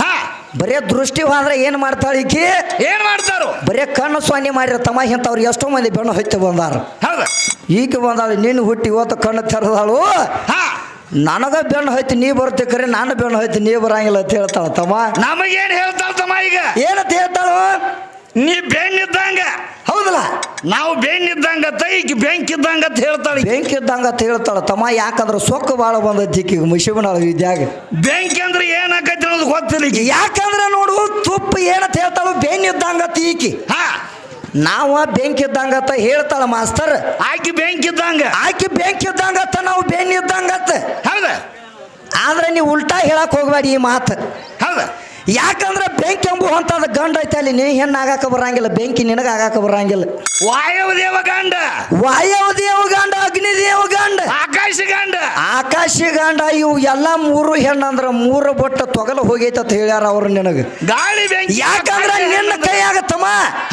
Speaker 2: ಹಾ.
Speaker 1: ಬರೇ ದೃಷ್ಟಿ ಹೋದ್ರೆ ಏನು ಮಾಡ್ತಾಳೆ ಈಕಿ?
Speaker 2: ಏನ್ ಮಾಡ್ತಾರು?
Speaker 1: ಬರೇ ಕಣ್ಣು ಸೊನ್ನೆ ಮಾಡಿರ ತಮ್ಮ ಇಂಥವ್ರು ಎಷ್ಟೋ ಮಂದಿ ಬೆನ್ನು ಹೊತ್ತಿ ಬಂದಾರ.
Speaker 2: ಹೌದಾ.
Speaker 1: ಈಕೆ ಬಂದಾಳು ನಿನ್ನ ಹುಟ್ಟಿ ಇವತ್ತು ಕಣ್ಣು ತೆರೆದಾಳು.
Speaker 2: ಹಾ.
Speaker 1: ನನಗ ಬೆನ್ನು ಹೋಯ್ತು ನೀ ಬರ್ತಿ ಕರೆ ನಾನು ಬೆನ್ನು ಹೋಯ್ತು ನೀ ಬರಂಗಿಲ್ಲ ಅಂತ ಹೇಳ್ತಾಳ ತಮ್ಮ
Speaker 2: ನಮಗೇನು ಹೇಳ್ತಾಳ ತಮ್ಮ ಈಗ?
Speaker 1: ಏನಂತ ಹೇಳ್ತಾಳು?
Speaker 2: ನೀ ಬೆನ್ನಿದ್ದಂಗ.
Speaker 1: ಹೌದಲ್ಲ
Speaker 2: ನಾವು ತೈಕಿ ಬೆಂಕಿದ್ದಂಗ ಅಂತ ಹೇಳ್ತಾಳೆ
Speaker 1: ಬೆಂಕಿ ಇದ್ದಂಗ ಅಂತ ಹೇಳ್ತಾಳ. ತಮ್ಮ ಯಾಕಂದ್ರೆ ಸೊಕ್ಕ ಭಾಳ ಬಂದೈತಿ ಈಕಿಗೆ ಮುಷಿಬನಾಳ ವಿದ್ಯಾಗ.
Speaker 2: ಬೆಂಕಿ ಅಂದ್ರೆ ಏನಾಕೈತಿ ಅನ್ನೋದು ಗೊತ್ತಿಲ್ಲ ಈಕಿ.
Speaker 1: ಯಾಕಂದ್ರೆ ನೋಡು ತುಪ್ಪ ಏನಂತ ಹೇಳ್ತಾಳು ಬೆನ್ನು ಇದ್ದಂಗ ಈಕಿ.
Speaker 2: ಹಾ.
Speaker 1: ನಾವ ಬೆಂಕಿ ಇದ್ದಂಗತ್ತ ಹೇಳ್ತಾಳ ಮಾಸ್ತರ್.
Speaker 2: ಆಕಿ ಬೆಂಕಿದ್ದಂಗ.
Speaker 1: ಆಕಿ ಬೆಂಕಿ ಇದ್ದಂಗತ್ತ ನಾವು ಬೆನ್ನು ಅಂತ.
Speaker 2: ಹೌದಾ.
Speaker 1: ಆದ್ರೆ ನೀವು ಉಲ್ಟಾ ಹೇಳಕ್ ಹೋಗ್ಬೇಡಿ ಈ ಮಾತು.
Speaker 2: ಹೌದ.
Speaker 1: ಯಾಕಂದ್ರೆ ಬೆಂಕಿ ಎಂಬುವಂಥದ್ದು ಗಂಡ ಐತೆ ಅಲ್ಲಿ ನೀ ಹೆಣ್ಣು ಆಗಾಕ ಬರಂಗಿಲ್ಲ ಬೆಂಕಿ ನಿನಗ ಆಗಾಕ ಬರಂಗಿಲ್ಲ.
Speaker 2: ವಾಯುದೇವ ಗಂಡ.
Speaker 1: ವಾಯುದೇವ ಗಂಡ ಅಗ್ನಿದೇವ ಗಂಡ.
Speaker 2: ಆಕಾಶ ಗಂಡ.
Speaker 1: ಆಕಾಶ ಗಂಡ ಇವು ಎಲ್ಲ ಮೂರು ಹೆಣ್ಣು ಅಂದ್ರ ಮೂರು ಬೊಟ್ಟ ತೊಗಲು ಹೋಗೈತೆ ಅಂತ ಹೇಳ್ಯಾರ ಅವ್ರು ನಿನಗ.
Speaker 2: ಗಾಳಿ ಬೆಂಕಿ
Speaker 1: ಯಾಕಂದ್ರೆ ನಿನ್ನ ಕೈಯಾಗತ್ತಮ್ಮ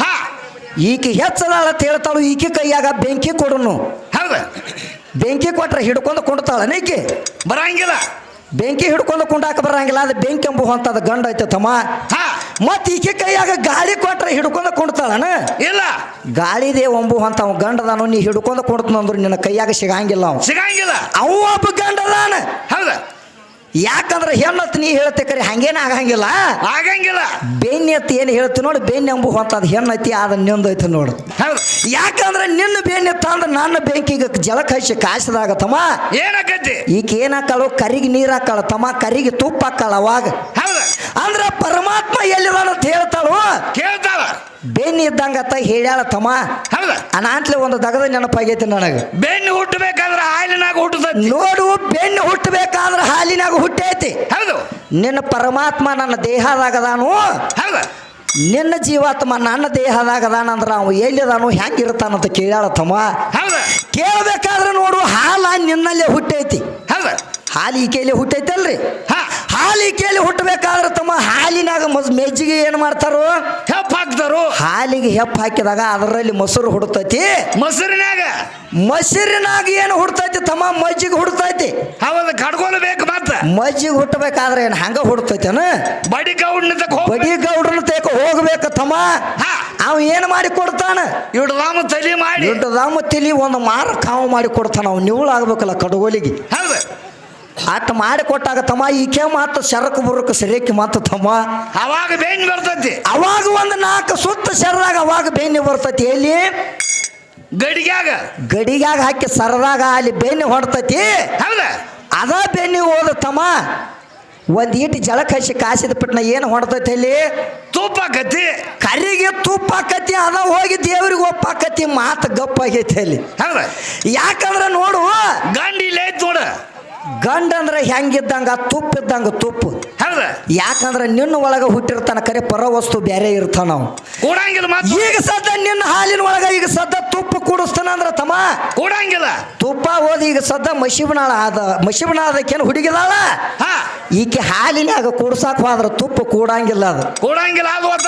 Speaker 2: ಹಾ.
Speaker 1: ಈಕೆ ಹೆಚ್ಚದಾಳ ಅಂತ ಹೇಳ್ತಾಳು ಈಕೆ ಕೈಯಾಗ ಬೆಂಕಿ ಕೊಡುನು.
Speaker 2: ಹೌದ.
Speaker 1: ಬೆಂಕಿ ಕೊಟ್ರೆ ಹಿಡ್ಕೊಂಡು ಕೊಡ್ತಾಳ ನೀಕೆ
Speaker 2: ಬರಂಗಿಲ್ಲ.
Speaker 1: ಬೆಂಕಿ ಹಿಡ್ಕೊಂಡು ಕುಂಡಾಕ ಬರಂಗಿಲ್ಲ ಅದು ಬೆಂಕಿ ಎಂಬು ಅಂತದ ಗಂಡ ಐತೆ ತಮ್ಮ.
Speaker 2: ಹಾ.
Speaker 1: ಮತ್ ಈಕೆ ಕೈಯಾಗ ಗಾಳಿ ಕೊಟ್ರೆ ಹಿಡ್ಕೊಂಡು ಕುಂಡ್ತಾಳನ
Speaker 2: ಇಲ್ಲ.
Speaker 1: ಗಾಳಿದೇ ಒಂಬುವಂತ ಅವ್ ಗಂಡದಾನು ನೀ ಹಿಡ್ಕೊಂಡು ಕೊಡ್ತಾನಂದ್ರು ನಿನ್ನ ಕೈಯಾಗ ಸಿಗಂಗಿಲ್ಲ ಅವ.
Speaker 2: ಸಿಗಂಗಿಲ್ಲ.
Speaker 1: ಅವ ಒಬ್ಬ ಗಂಡದಾನ.
Speaker 2: ಹೌದ.
Speaker 1: ಯಾಕಂದ್ರೆ ಹೆಣ್ಣತ್ ನೀ ಹೇಳ್ತೆ ಕರೆ ಹಂಗೇನ ಆಗಂಗಿಲ್ಲ.
Speaker 2: ಆಗಂಗಿಲ್ಲ.
Speaker 1: ಬೆನ್ನ ಎತ್ತಿ ಏನು ಹೇಳ್ತಿ ನೋಡಿ ಬೆನ್ನಿ ಎಂಬು ಹೊಂತದ ಹೆಣ್ಣೈತಿ ಆದ ನಿಂದೈತಿ ನೋಡು.
Speaker 2: ಹೌದು.
Speaker 1: ಯಾಕಂದ್ರೆ ನಿನ್ನ ಬೆನ್ನ ಎತ್ತ ಅಂದ್ರೆ ನನ್ನ ಬೆಂಕಿಗೆ ಜಲ ಹಚ್ಚಿ ಕಾಯಿಸಿದಾಗ ತಮ್ಮ
Speaker 2: ಏನಾಕೈತಿ
Speaker 1: ಈಗ ಏನ್ ಹಾಕಾಳು? ಕರಿಗೆ ನೀರು ಹಾಕಳ ತಮ್ಮ ಕರಿಗೆ ತುಪ್ಪ ಹಾಕಾಳ ಅವಾಗ.
Speaker 2: ಹೌದು.
Speaker 1: ಅಂದ್ರೆ ಪರಮಾತ್ಮ ಎಲ್ಲಿದಾನ ಅಂತ ಹೇಳ್ತಾಳು?
Speaker 2: ಕೇಳ್ತಾಳ.
Speaker 1: ಬೆನ್ನಿ ಇದ್ದಂಗತ್ತ ಹೇಳ್ಯಾಳ ತಮ್ಮ.
Speaker 2: ಹೌದ.
Speaker 1: ಅನಾಟ್ಲೆ ಒಂದು ದಗದ ನೆನಪಾಗೈತಿ ನನಗೆ.
Speaker 2: ಬೆನ್ನು ಹುಟ್ಟಬೇಕಾದ್ರೆ ಹಾಲಿನಾಗ ಹುಟ್ಟ
Speaker 1: ನೋಡು ಬೆನ್ನು ಹುಟ್ಟಬೇಕಾದ್ರೆ ಹಾಲಿನಾಗ ಹುಟ್ಟೈತಿ.
Speaker 2: ಹೌದು.
Speaker 1: ನಿನ್ನ ಪರಮಾತ್ಮ ನನ್ನ ದೇಹದಾಗದಾನು.
Speaker 2: ಹೌದ.
Speaker 1: ನಿನ್ನ ಜೀವಾತ್ಮ ನನ್ನ ದೇಹದಾಗದಾನ ಅಂದ್ರೆ ಅವ ಎಲ್ಲಿದಾನು ಹೆಂಗಿರ್ತಾನಂತ ಕೇಳ್ಯಾಳ ತಮ್ಮ.
Speaker 2: ಹೌದ.
Speaker 1: ಕೇಳಬೇಕಾದ್ರೆ ನೋಡು ಹಾಲ ನಿನ್ನಲ್ಲೇ ಹುಟ್ಟೈತಿ.
Speaker 2: ಹೌದ.
Speaker 1: ಹಾಲು ಈಕೆಯಲ್ಲಿ ಹುಟ್ಟೈತಲ್ರಿ?
Speaker 2: ಹಾ.
Speaker 1: ಹಾಲು ಈಕೆಯಲ್ಲಿ ಹುಟ್ಟಬೇಕಾದ್ರೆ ತಮ್ಮ ಹಾಲಿನಾಗ ಮಸ್ ಮೆಜ್ಜಿಗೆ ಏನು ಮಾಡ್ತಾರೋ?
Speaker 2: ಹೆಪ್ಪ ಹಾಕ್ತಾರು?
Speaker 1: ಹಾಲಿಗೆ ಹೆಪ್ಪ ಹಾಕಿದಾಗ ಅದರಲ್ಲಿ ಮೊಸರು ಹುಡ್ತೈತಿ.
Speaker 2: ಮೊಸರಿನಾಗ?
Speaker 1: ಮೊಸರಿನಾಗ ಏನು ಹುಡ್ತೈತಿ ತಮ್ಮ? ಮಜ್ಜಿಗೆ ಹುಡ್ತೈತಿ.
Speaker 2: ಹೌದು ಕಡ್ಗೋಲು ಮತ್ತೆ ಮತ್ತ.
Speaker 1: ಮಜ್ಜಿಗೆ ಹುಟ್ಟಬೇಕಾದ್ರೆ ಏನು ಹಂಗ ಹುಡ್ತೈತೇನ?
Speaker 2: ಬಡಿ ಗೌಡ್ನ
Speaker 1: ಬಡಿ ಗೌಡ್ರನ್ನ ತೇಕ ಹೋಗ್ಬೇಕು ತಮ್ಮ?
Speaker 2: ಹಾ.
Speaker 1: ಅವ ಏನು ಮಾಡಿ ಕೊಡ್ತಾನ?
Speaker 2: ಇಡದಾಮ ತಲಿ ಮಾಡಿ.
Speaker 1: ಇಡದಾಮ ತಲಿ ಒಂದು ಮಾರ ಕಾವು ಮಾಡಿ ಕೊಡ್ತಾನ ಅವ್. ನಿವುಳು ಆಗ್ಬೇಕಲ್ಲ ಕಡಗೋಲಿಗೆ.
Speaker 2: ಹೌದ.
Speaker 1: ಅಟ್ ಮಾಡಿ ಕೊಟ್ಟಾಗ ತಮ್ಮ ಈಕೆ ಮಾತು ಶರಕು ಬರಕ್ಕೆ ಸರಿಯಕ್ಕೆ ಮಾತು ತಮ್ಮ.
Speaker 2: ಅವಾಗ ಬೇನ್ ಬರ್ತೈತಿ.
Speaker 1: ಅವಾಗ ಒಂದು ನಾಲ್ಕು ಸುತ್ತ ಶರದಾಗ ಅವಾಗ ಬೆನ್ನಿ ಬರ್ತೈತಿ. ಎಲ್ಲಿ?
Speaker 2: ಗಡಿಗ್ಯಾಗ.
Speaker 1: ಗಡಿಗ್ಯಾಗ ಹಾಕಿ ಸರದಾಗ ಅಲ್ಲಿ ಬೆನ್ನಿ ಹೊಡ್ತೈತಿ.
Speaker 2: ಹೌದ?
Speaker 1: ಅದ ಬೆನ್ನಿ ಹೋದ ತಮ್ಮ. ಒಂದ್ ಈಟ್ ಜಳಕ ಹಸಿ ಕಾಸಿದ ಪಟ್ನ ಏನು ಹೊಡ್ತೈತಿ ಅಲ್ಲಿ?
Speaker 2: ತುಪ್ಪ ಕತ್ತಿ
Speaker 1: ಕರಿಗೆ ತುಪ್ಪ ಕತ್ತಿ ಅದ ಹೋಗಿ ದೇವ್ರಿಗೆ ಒಪ್ಪಾಕತಿ ಮಾತು ಗಪ್ಪಾಗೈತಿ ಅಲ್ಲಿ.
Speaker 2: ಹೌದ?
Speaker 1: ಯಾಕಂದ್ರೆ ನೋಡು
Speaker 2: ಗಂಡಿಲೇ ನೋಡ.
Speaker 1: ಗಂಡ ಅಂದ್ರೆ ಹೆಂಗಿದ್ದಂಗ ತುಪ್ಪ ಇದ್ದಂಗ ತುಪ್ಪು.
Speaker 2: ಹೌದ?
Speaker 1: ಯಾಕಂದ್ರೆ ನಿನ್ನ ಒಳಗ ಹುಟ್ಟಿರ್ತಾನ ಕರೆ ಪರ ವಸ್ತು ಬೇರೆ ಇರ್ತಾನ.
Speaker 2: ಕೂಡಂಗಿಲ್ಲ
Speaker 1: ಈಗ ಸದ್ದ ನಿನ್ನ ಹಾಲಿನ ಒಳಗ ಈಗ ಸದ್ದ ತುಪ್ಪ ಕೂಡಿಸ್ತಾನ ಅಂದ್ರ ತಮ್ಮ.
Speaker 2: ಕೂಡಂಗಿಲ್ಲ.
Speaker 1: ತುಪ್ಪ ಓದಿ ಈಗ ಸದ್ದ ಮಶಿಬನಾಳ ಆದ ಮಶಿಬನಾಳ ಅದಕ್ಕೇನು ಹುಡುಗಿದಾಳ?
Speaker 2: ಹಾ.
Speaker 1: ಈಕೆ ಹಾಲಿನಾಗ ಕುಡ್ಸಾಕ್ ಹೋದ್ರ ತುಪ್ಪ ಕೂಡಂಗಿಲ್ಲ ಅದು.
Speaker 2: ಕೂಡಂಗಿಲ್ಲ ಅದು ವಸ್ತು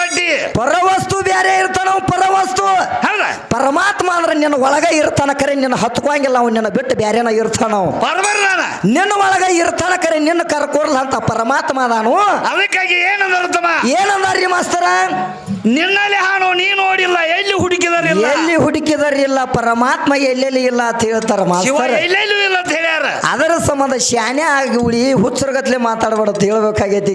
Speaker 1: ಪರವಸ್ತು ಬೇರೆ ಇರ್ತಾನ ಪರ ಪರವಸ್ತು
Speaker 2: ಹೌದ?
Speaker 1: ಪರಮಾತ್ಮ ಅಂದ್ರೆ ನಿನ್ನ ಒಳಗ ಇರ್ತಾನ ಕರೆ ನಿನ್ನ ಹತ್ಕೋಂಗಿಲ್ಲ ಅವ್ನ ನಿನ್ನ ಬಿಟ್ಟು ಬೇರೆನ ಇರ್ತಾನ ಅವ.
Speaker 2: ಬರ್ಬರ್ ನಾನ
Speaker 1: ನಿನ್ನ ಒಳಗ ಇರ್ತಾನ ಕರೆ ನಿನ್ನ ಕರ್ಕೊಡ್ಲ ಅಂತ ಪರಮಾತ್ಮ ಅದಾನು
Speaker 2: ಅದಕ್ಕಾಗಿ ಏನಂದ್ರು ತಮ್ಮ
Speaker 1: ಏನಂದಾರ್ರಿ ಮಾಸ್ತರ?
Speaker 2: ನಿನ್ನಲ್ಲಿ ಹಾನು ನೀ ನೋಡಿಲ್ಲ ಎಲ್ಲಿ ಹುಡುಕಿದಾರಿಲ್ಲ?
Speaker 1: ಎಲ್ಲಿ ಹುಡುಕಿದರಿಲ್ಲ ಪರಮಾತ್ಮ ಎಲ್ಲೆಲ್ಲಿ ಇಲ್ಲ ಅಂತ ಹೇಳ್ತಾರ ಮಾಸ್ತರ.
Speaker 2: ಎಲ್ಲೆಲ್ಲೂ ಹೇಳ್ಯಾರ
Speaker 1: ಅದರ ಸಂಬಂಧ ಶಾನೆ ಆಗಿ ಉಳಿ ಹುಚ್ಚರಗತ್ಲೆ ಮಾತಾಡಬಾರ್ದು ಹೇಳ್ಬೇಕಾಗೈತಿ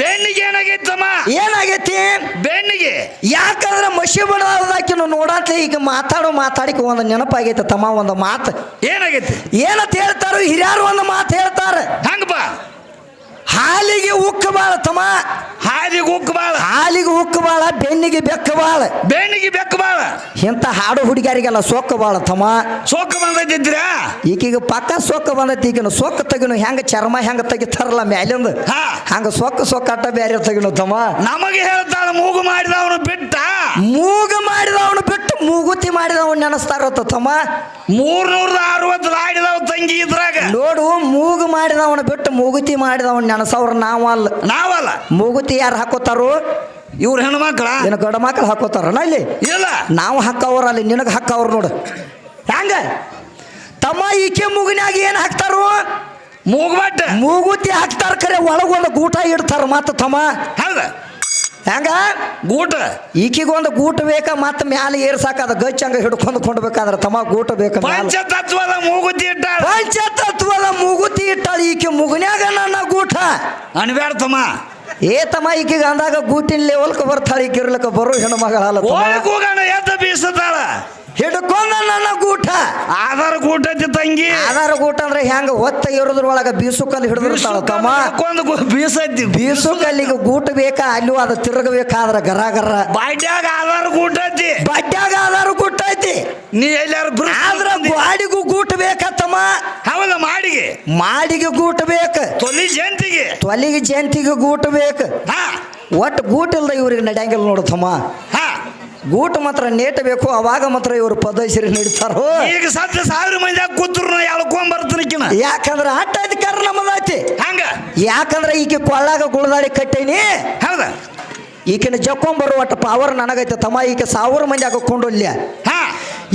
Speaker 1: ಬೆಣ್ಣಿಗೆ
Speaker 2: ಏನಾಗೈತಮ್ಮ ಏನಾಗೈತಿ ಬೆನ್ನಿಗೆ.
Speaker 1: ಯಾಕಂದ್ರೆ ಮಸಿ ಬಡದಾಕಿ ನೋಡಾತ್ಲೆ ಈಗ ಮಾತಾಡೋ ಮಾತಾಡಿಕ ಒಂದು ನೆನಪಾಗೈತೆ ತಮ್ಮ ಒಂದು ಮಾತು.
Speaker 2: ಏನಾಗೈತಿ?
Speaker 1: ಏನಂತ ಹೇಳ್ತಾರೋ ಹಿರಿಯರು ಒಂದು ಮಾತು ಹೇಳ್ತಾರ.
Speaker 2: ಹಂಗಪ್ಪ
Speaker 1: ಹಾಲಿಗೆ ಉಕ್ಕು ಬಾಳ ತಮ್ಮ.
Speaker 2: ಹಾಲಿಗೆ ಉಕ್ಕು ಬಾಳ.
Speaker 1: ಹಾಲಿಗೆ ಉಕ್ಕು ಬಾಳ ಬೆನ್ನಿಗೆ ಬೆಕ್ಕ ಬಾಳ.
Speaker 2: ಬೆನ್ನಿಗೆ ಬೆಕ್ಕ ಬಾಳ.
Speaker 1: ಇಂಥ ಹಾಡು ಹುಡುಗಿಯರಿಗೆಲ್ಲ ಸೊಕ್ಕ ಬಾಳ ತಮ್ಮ.
Speaker 2: ಸೋಕ ಬಂದೈತಿದ್ರ?
Speaker 1: ಈಕೀಗ ಪಕ್ಕ ಸೊಕ್ಕ ಬಂದೈತಿ ಈಗಿನ ಸೊಕ್ಕ ತೆಗಿನು ಹೆಂಗ ಚರ್ಮ ಹೆಂಗ ತೆಗಿತಾರಲ್ಲ ಮ್ಯಾಲಿಂದ? ಹಂಗ ಸೊಕ್ಕ ಸೊಕ್ಕ ಅಟ್ಟ ಬೇರೆ ತೆಗಿನು ತಮ್ಮ.
Speaker 2: ನಮಗೆ ಹೇಳ್ತಾಳ ಮೂಗು ಮಾಡಿದವನು ಬಿಟ್ಟ.
Speaker 1: ಮೂಗು ಮಾಡಿದವನು ಬಿಟ್ಟು ಮಾಡಿದವ್ ಮಾಡಿದವನು ನೆನಸ್ತಾರತ್ತ ತಮ್ಮ?
Speaker 2: ಮೂರ್ನೂರದ ಅರವತ್ತು ಆಡಿದವ ತಂಗಿ ಇದ್ರಾಗ.
Speaker 1: ನೋಡು ಮೂಗು ಮಾಡಿದವನ ಬಿಟ್ಟು ಮೂಗುತಿ ಮಾಡಿದವನ್ ನೆನಸವ್ರ ನಾವಲ್ಲ.
Speaker 2: ನಾವಲ್ಲ.
Speaker 1: ಮೂಗುತಿ ಯಾರು ಹಾಕೋತಾರು?
Speaker 2: ಇವ್ರ ಹೆಣ್ಮಕ್ಳ?
Speaker 1: ಏನ ಗಂಡ ಮಕ್ಳು ಹಾಕೋತಾರನ ಇಲ್ಲಿ?
Speaker 2: ಇಲ್ಲ.
Speaker 1: ನಾವು ಹಾಕವ್ರ ಅಲ್ಲಿ ನಿನಗೆ ಹಾಕವ್ರು ನೋಡು. ಹ್ಯಾಂಗ ತಮ್ಮ ಈಕೆ ಮೂಗಿನಾಗ ಏನು ಹಾಕ್ತಾರು?
Speaker 2: ಮೂಗ್ಬಟ್ಟ
Speaker 1: ಮೂಗುತಿ ಹಾಕ್ತಾರ ಕರೆ ಒಳಗೊಂದು ಗೂಟ ಇಡ್ತಾರ ಮತ್ತ ತಮ್ಮ.
Speaker 2: ಹೌದ?
Speaker 1: ಹೆಂಗ?
Speaker 2: ಗೂಟ.
Speaker 1: ಈಕಿಗೊಂದು ಗೂಟ ಬೇಕ ಮತ್ತ ಮ್ಯಾಲ ಏರ್ಸಾಕ ಅದ ಗಚ್ಚಂಗ ಹಿಡ್ಕೊಂಡು ಕೊಂಡ್ಬೇಕಾದ್ರೆ ತಮ್ಮ ಗೂಟ ಬೇಕ.
Speaker 2: ಪಂಚತತ್ವದ ಮೂಗುತಿ ಇಟ್ಟಾಳ.
Speaker 1: ಪಂಚತತ್ವದ ಮೂಗುತಿ ಇಟ್ಟಾಳ ಈಕೆ ಮುಗನ್ಯಾಗ ನನ್ನ ಗೂಟ.
Speaker 2: ಅನ್ಬ್ಯಾಡ ತಮ್ಮ.
Speaker 1: ಏ ತಮ್ಮ ಈಕಿಗೆ ಅಂದಾಗ ಗೂಟಿನ ಲೆವೆಲ್ಕ ಬರ್ತಾಳ ಈಕಿರ್ಲಕ್ಕ ಬರೋ ಹೆಣ್ಣು
Speaker 2: ಎದ್ದ ಬೀಸತಾಳ.
Speaker 1: ಹಿಡ್ಕೊಂಡ ನನ್ನ ಗೂಟ.
Speaker 2: ಆಧಾರ ಗೂಟ ತಂಗಿ.
Speaker 1: ಆಧಾರ ಗೂಟ ಅಂದ್ರೆ ಹೆಂಗ ಹೊತ್ತ ಇರೋದ್ರೊಳಗ ಬೀಸು ಕಲ್ಲು ಹಿಡಿದಿರ್ತಾಳ ತಮ್ಮ?
Speaker 2: ಬೀಸೈತಿ.
Speaker 1: ಬೀಸು ಕಲ್ಲಿಗೆ ಗೂಟ ಬೇಕಾ? ಅಲ್ಲಿ ಅದು ತಿರುಗಬೇಕಾದ್ರ ಗರ ಗರ.
Speaker 2: ಬಾಡ್ಯಾಗ ಆಧಾರ ಗೂಟ ಐತಿ.
Speaker 1: ಬಾಡ್ಯಾಗ ಆಧಾರ ಗೂಟ ಐತಿ.
Speaker 2: ನೀ ಎಲ್ಲಾರು
Speaker 1: ಆದ್ರ ಗಾಡಿಗೂ ಗೂಟ ಬೇಕತ್ತಮ್ಮ
Speaker 2: ಹೌದ ಮಾಡಿಗೆ?
Speaker 1: ಮಾಡಿಗೆ ಗೂಟ ಬೇಕ.
Speaker 2: ತೊಲಿ ಜಯಂತಿಗೆ
Speaker 1: ತೊಲಿಗೆ ಜಯಂತಿಗೆ ಗೂಟ ಬೇಕ.
Speaker 2: ಹಾ.
Speaker 1: ಒಟ್ಟು ಗೂಟ ಇಲ್ದ ಇವ್ರಿಗೆ ನಡೆಯಂಗಿಲ್ಲ ನೋಡು
Speaker 2: ಹಾ.
Speaker 1: ಗೂಟ ಮಾತ್ರ ನೇಟ್ ಬೇಕು ಅವಾಗ ಮಾತ್ರ ಇವರು ಪದಶ್ರೀ ನಡೀತಾರೋ?
Speaker 2: ಈಗ ಸದ್ಯ ಸಾವಿರ ಮಂದಿ ಕೂತ್ರು ಎಳ್ಕೊಂಡ್ ಬರ್ತಾನಕಿನ
Speaker 1: ಯಾಕಂದ್ರೆ ಅಟ್ಟ ಅಧಿಕಾರ ನಮ್ಮದೈತಿ
Speaker 2: ಹಂಗ?
Speaker 1: ಯಾಕಂದ್ರೆ ಈಕೆ ಕೊಳ್ಳಾಗ ಗುಳದಾಡಿ ಕಟ್ಟೇನಿ.
Speaker 2: ಹೌದ?
Speaker 1: ಈಕಿನ ಜಕ್ಕೊಂಬರು ಒಟ್ಟು ಪವರ್ ನನಗೈತೆ ತಮ್ಮ ಈಕೆ ಸಾವಿರ ಮಂದಿ ಹಾಕೊಂಡು ಇಲ್ಯ
Speaker 2: ಹಾ.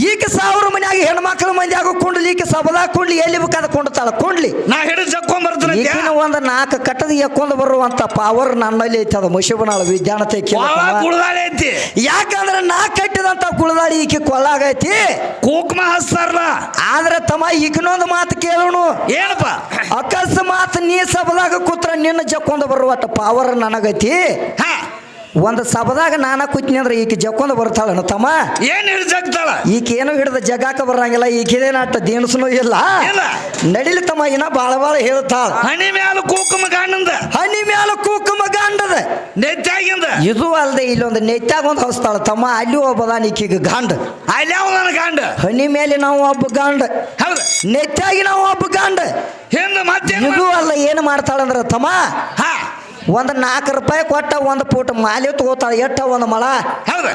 Speaker 1: ಈಕೆ ಸಾವಿರ ಮನ್ಯಾಗ ಹೆಣ್ಮಕ್ಳ ಮಂದಿ ಕುಂಡ್ಲಿ ಈಕೆ ಸಬದಾಗ ಕುಂಡ್ಲಿ ಎಲ್ಲಿ ಬೇಕಾದ ಕೊಂಡ್ತಾಳ ಕುಂಡ್ಲಿ.
Speaker 2: ನಾ ಹಿಡಿದು ಜಕ್ಕೊಂಡ್ ಬರ್ತೀನಿ
Speaker 1: ಈಗಿನ ಒಂದು ನಾಲ್ಕು ಕಟ್ಟದ ಎಕ್ಕೊಂಡು ಬರುವಂತ ಪವರ್ ನನ್ನಲ್ಲಿ ಐತೆ ಅದು ಮುಷಿಬನಾಳ ವಿಜ್ಞಾನತೆ
Speaker 2: ಐತಿ.
Speaker 1: ಯಾಕಂದ್ರೆ ನಾ ಕಟ್ಟಿದಂತ ಕುಳದಾಳಿ ಈಕೆ ಕೊಲ್ಲಾಗೈತಿ
Speaker 2: ಕೂಕ್ಮ ಹಸ್ತಾರಲ್ಲ
Speaker 1: ಆದ್ರೆ ತಮ್ಮ ಈಗಿನೊಂದು ಮಾತು ಕೇಳೋಣ.
Speaker 2: ಏನಪ್ಪ?
Speaker 1: ಅಕಸ್ಮಾತ್ ನೀ ಸಬದಾಗ ಕೂತ್ರ ನಿನ್ನ ಜಕ್ಕೊಂದು ಬರುವಂತ ಪವರ್ ನನಗೈತಿ.
Speaker 2: ಹಾ.
Speaker 1: ಒಂದು ಸಭದಾಗ ನಾನ ಕೂತ್ನಿ ಅಂದ್ರೆ ಈಕೆ ಜಕ್ಕೊಂದು ಬರ್ತಾಳ ತಮ್ಮ.
Speaker 2: ಏನ್ ಹಿಡಿದು ಜಗ್ತಾಳ?
Speaker 1: ಈಕೆ ಏನು ಹಿಡಿದ ಜಗಾಕ ಬರಂಗಿಲ್ಲ ಈಕೇನ ಅಟ್ಟ ದೇಣಸನು ಇಲ್ಲ. ನಡಿಲಿ ತಮ್ಮ ಇನ್ನ ಬಾಳ ಬಾಳ ಹೇಳ್ತಾಳ.
Speaker 2: ಹಣಿ ಮ್ಯಾಲ ಕೂಕುಮ ಗಂಡಂದ.
Speaker 1: ಹಣಿ ಮ್ಯಾಲ ಕೂಕುಮ ಗಾಂಡದ.
Speaker 2: ನೆತ್ತಾಗಿಂದ
Speaker 1: ಇದು ಅಲ್ದೆ ಇಲ್ಲೊಂದು ನೆತ್ತಾಗ ಒಂದು ಹೊಸ್ತಾಳ ತಮ್ಮ ಅಲ್ಲಿ ಒಬ್ಬದ ಈಕಿಗೆ ಗಂಡ.
Speaker 2: ಅಲ್ಲಿ ಅವನ ಗಾಂಡ?
Speaker 1: ಹನಿ ಮೇಲೆ ನಾವು ಒಬ್ಬ ಗಂಡ.
Speaker 2: ಹೌದು.
Speaker 1: ನೆತ್ತಾಗಿ ನಾವು ಒಬ್ಬ ಗಂಡ.
Speaker 2: ಹಿಂದ ಮತ್ತೆ
Speaker 1: ಇದು ಅಲ್ಲ ಏನು ಮಾಡ್ತಾಳಂದ್ರ ತಮ್ಮ
Speaker 2: ಹಾ.
Speaker 1: ಒಂದು ನಾಲ್ಕು ರೂಪಾಯಿ ಕೊಟ್ಟ ಒಂದು ಫೂಟ್ ಮಾಲಿ ತಗೋತಾಳ ಎಟ್ಟ ಒಂದು ಮಳ?
Speaker 2: ಹೌದು.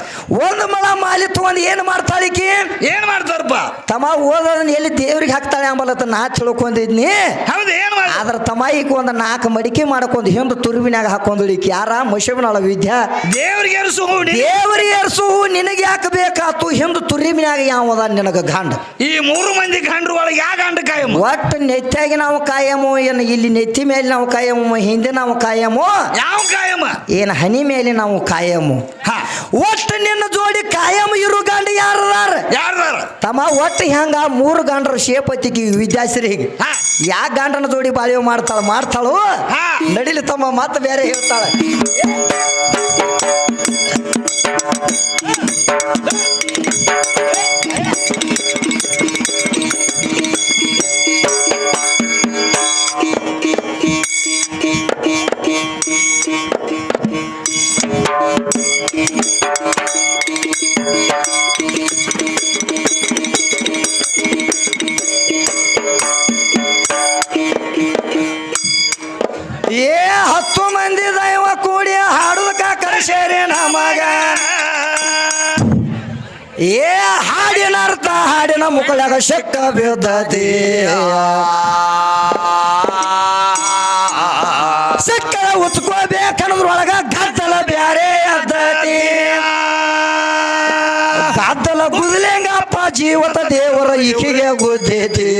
Speaker 1: ಒಂದು ಮಳ ಮಾಲಿ ತಗೊಂಡು ಏನು ಮಾಡ್ತಾಳಿಕಿ
Speaker 2: ಏನು ಮಾಡ್ತಾರಪ್ಪ?
Speaker 1: ತಮ ಓದೋದನ್ನ ಎಲ್ಲಿ ದೇವ್ರಿಗೆ ಹಾಕ್ತಾಳೆ ಅಂಬಲತ್ತ ನಾ ತಿಳ್ಕೊಂಡಿದ್ನಿ.
Speaker 2: ಹೌದು ಏನು ಮಾಡ
Speaker 1: ಆದ್ರ ತಮ್ಮ ಈಗ ಒಂದು ನಾಲ್ಕು ಮಡಿಕೆ ಮಾಡ್ಕೊಂಡು ಹಿಂದೆ ತುರುವಿನಾಗ ಹಾಕೊಂಡ್ಳು ಈಕಿ. ಯಾರ? ಮಶಬಿನಾಳ ವಿದ್ಯಾ?
Speaker 2: ದೇವ್ರಿಗೆ ಏರ್ಸು ದೇವ್ರಿಗೆ
Speaker 1: ದೇವರಿ ಏರ್ಸು ನಿನಗೆ ಯಾಕೆ ಬೇಕಾತು? ಹಿಂದೆ ತುರಿಮಿನಾಗ ಯಾವದ ನಿನಗೆ ಗಂಡ?
Speaker 2: ಈ ಮೂರು ಮಂದಿ ಗಂಡ್ರ ಒಳಗೆ ಯಾವ ಗಂಡ ಕಾಯಂ?
Speaker 1: ಒಟ್ಟು ನೆತ್ತಾಗಿ ನಾವು ಕಾಯಮು ಏನು ಇಲ್ಲಿ ನೆತ್ತಿ ಮೇಲೆ ನಾವು ಕಾಯಮು ಹಿಂದೆ ನಾವು ಕಾಯಮು
Speaker 2: ಯಾವ ಕಾಯಮ?
Speaker 1: ಏನು ಹನಿ ಮೇಲೆ ನಾವು ಕಾಯಮು?
Speaker 2: ಹಾ.
Speaker 1: ಒಟ್ಟು ನಿನ್ನ ಜೋಡಿ ಕಾಯಮ ಇರು ಗಂಡ ಯಾರದಾರ
Speaker 2: ಯಾರ್ದಾರ?
Speaker 1: ತಮ್ಮ ಒಟ್ಟು ಹೆಂಗ ಮೂರು ಗಂಡರ ಶೇಪತಿಗೆ
Speaker 2: ವಿದ್ಯಾಶ್ರೀ
Speaker 1: ಯಾ ಗಂಡನ ಜೋಡಿ ಬಾಳ್ಯೋ ಮಾಡ್ತಾಳ ಮಾಡ್ತಾಳು. ನಡಿಲಿ ತಮ್ಮ ಮತ್ತೆ ಬೇರೆ ಹೇಳ್ತಾಳ. ಏ, ಹಾಡಿನ ಅರ್ಥ, ಹಾಡಿನ ಮುಕ್ಕಳಾಗ ಶಕ್ಕ ಬೀಳ್ತದೆ ಸಕ್ಕರ ಉತ್ಕೋಬೇಕನ್ನೋದ್ರೊಳಗ ಗದ್ದಲ ಬ್ಯಾರೆ ಅದ್ದತಿ ಗದ್ದಲ ಗುದ್ಲೆಂಗಪ್ಪ ಜೀವತ ದೇವರ ಈಕೆಗೆ ಗುದ್ದೈತಿ